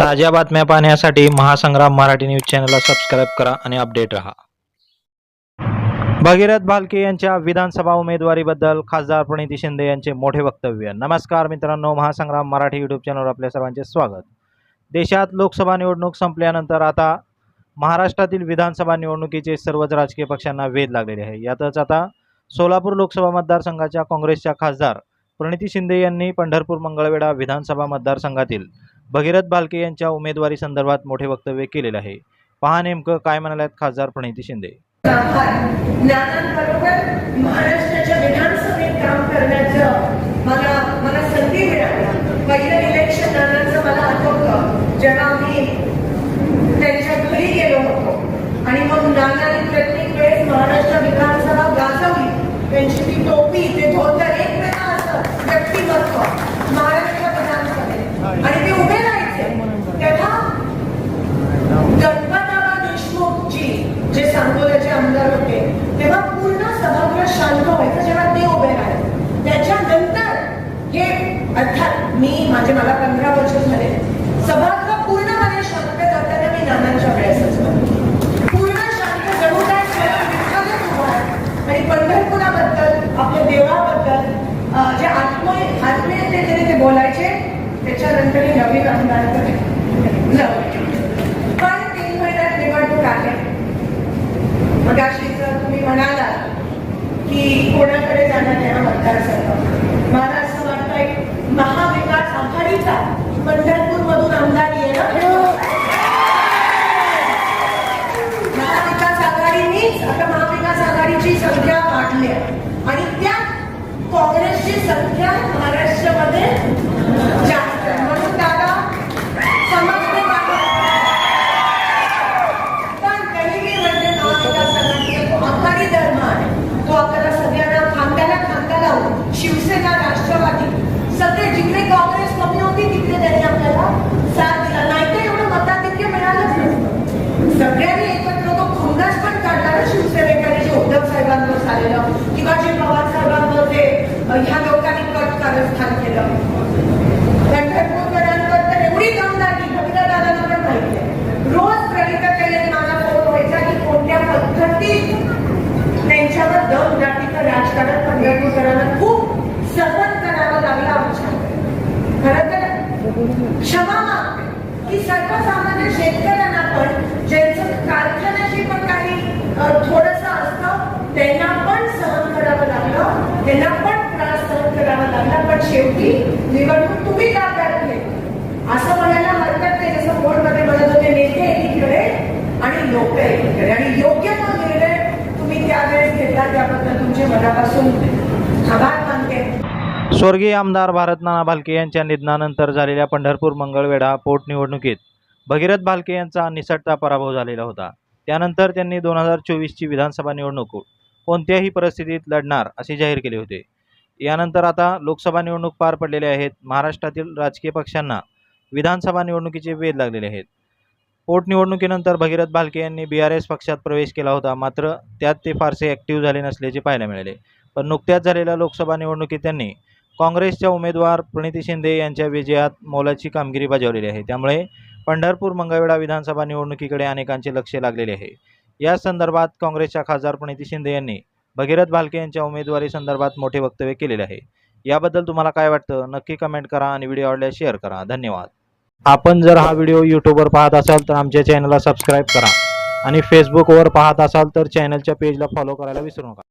ताज्या बातम्या पाहण्यासाठी महासंग्राम मराठी न्यूज चॅनलला सबस्क्राईब करा आणि अपडेट रहा. भगीरथ भालके यांच्या विधानसभा उमेदवारीबद्दल खासदार प्रणिती शिंदे यांचे मोठे वक्तव्य. नमस्कार मित्रांनो महासंग्राम मराठी यूट्यूब चॅनलवर आपल्या सर्वांचे स्वागत. देशात लोकसभा निवडणूक संपल्यानंतर आता महाराष्ट्रातील विधानसभा निवडणुकीचे सर्वच राजकीय पक्षांना वेध लागलेले आहे. यातच आता सोलापूर लोकसभा मतदारसंघाच्या काँग्रेसच्या खासदार प्रणिती शिंदे यांनी पंढरपूर मंगळवेढा विधानसभा मतदारसंघातील भगीरथ भालके यांच्या उमेदवारी संदर्भात मोठे वक्तव्य केलेले आहे. पहा नेमकं काय म्हणाल्यात खासदार प्रणिती शिंदे. महाराष्ट्राच्या विधानसभेत काम करण्याचं मला मला संधी मिळाली. पहिलं इलेक्शन मला आठवतं. जेव्हा आम्ही त्यांच्या घरी गेलो होतो. आणि मग नानांनी प्रत्येक वेळेस महाराष्ट्र विधानसभा गाजवली. त्यांची ती टोपी ते धोतर एक वेळा असं व्यक्तिमत्व महाराष्ट्र विधानसभेत आणि ते उभे राहायचे तेव्हा गणपतराव देशमुखजी जे सांगोल्याचे आमदार होते तेव्हा पूर्ण सभागृह शांत व्हायचं जेव्हा ते उभे राहिले. त्याच्यानंतर हे अर्थात मी माझे मला पंधरा वर्ष झाले सभागृह पूर्णपणे शांत करताना मी नानांच्या वेळेस असतो पूर्ण शांत जणू काय उभा आणि पंढरपुराबद्दल आपल्या देवाबद्दल जे आत्मय आत्मीयतेने ते बोलायचे त्याच्यानंतर हे नवीन आमदारकडे महाविकास आघाडीची संख्या वाढली आहे झालेलं किंवा जे पवार साहेबांवर जे ह्या लोकांनी कट कारस्थान केलं. पंढरपूरकरांवर तर एवढी दमदाटी भगीरथदादांना पण माहिती आहे. रोज प्रणिताताईने मला फोन व्हायचा की कोणत्या पद्धतीत त्यांच्यावर दमदाटीचं राजकारण पंढरपूरकरांना खूप सहन करावं लागलं आमच्या. खरं तर क्षमा मागते. की सर्वसामान्य शेतकऱ्यांना पण ज्यांचं कारखान्याशी पण काही थोडस असतं त्यांना करावं लागलं. त्यांना पण त्रास सहन करावा लागला पण शेवटी निवडणूक तुम्ही का घेतली असं म्हणायला हरकत नाही. जसं कोर्टमध्ये म्हणत होते नेते एकीकडे आणि लोक एकीकडे. आणि योग्य तो निर्णय तुम्ही त्यावेळेस घेतला त्याबद्दल तुमचे मनापासून आभार मानते. स्वर्गीय आमदार भारतनाना भालके यांच्या निधनानंतर झालेल्या पंढरपूर मंगळवेढा पोटनिवडणुकीत भगीरथ भालके यांचा निसटता पराभव झालेला होता. त्यानंतर त्यांनी दोन हजार चोवीसची विधानसभा निवडणूक कोणत्याही परिस्थितीत लढणार असे जाहीर केले होते. यानंतर आता लोकसभा निवडणूक पार पडलेले आहेत. महाराष्ट्रातील राजकीय पक्षांना विधानसभा निवडणुकीचे वेध लागलेले आहेत. पोटनिवडणुकीनंतर भगीरथ भालके यांनी बी आर एस पक्षात प्रवेश केला होता. मात्र त्यात ते फारसे ॲक्टिव्ह झाले नसल्याचे पाहायला मिळाले. पण नुकत्याच झालेल्या लोकसभा निवडणुकीत त्यांनी काँग्रेसच्या उमेदवार प्रणिती शिंदे यांच्या विजयात मोलाची कामगिरी बजावलेली आहे. त्यामुळे पंढरपूर मंगळवेढा विधानसभा निवडणुकीकडे अनेकांचे लक्ष लागलेले आहे. या संदर्भात काँग्रेसच्या खासदार प्रणिती शिंदे यांनी भगीरथ भालके यांच्या उमेदवारी संदर्भात मोठे वक्तव्य केलेले आहे. याबद्दल तुम्हाला काय वाटतं? नक्की कमेंट करा आणि व्हिडिओ आवडल्यास शेअर करा. धन्यवाद. आपण जर हा व्हिडिओ यूट्यूबवर पाहत असाल तर आमच्या चॅनलला सबस्क्राईब करा. आणि फेसबुकवर पाहत असाल तर चॅनलच्या पेजला फॉलो करायला विसरू नका.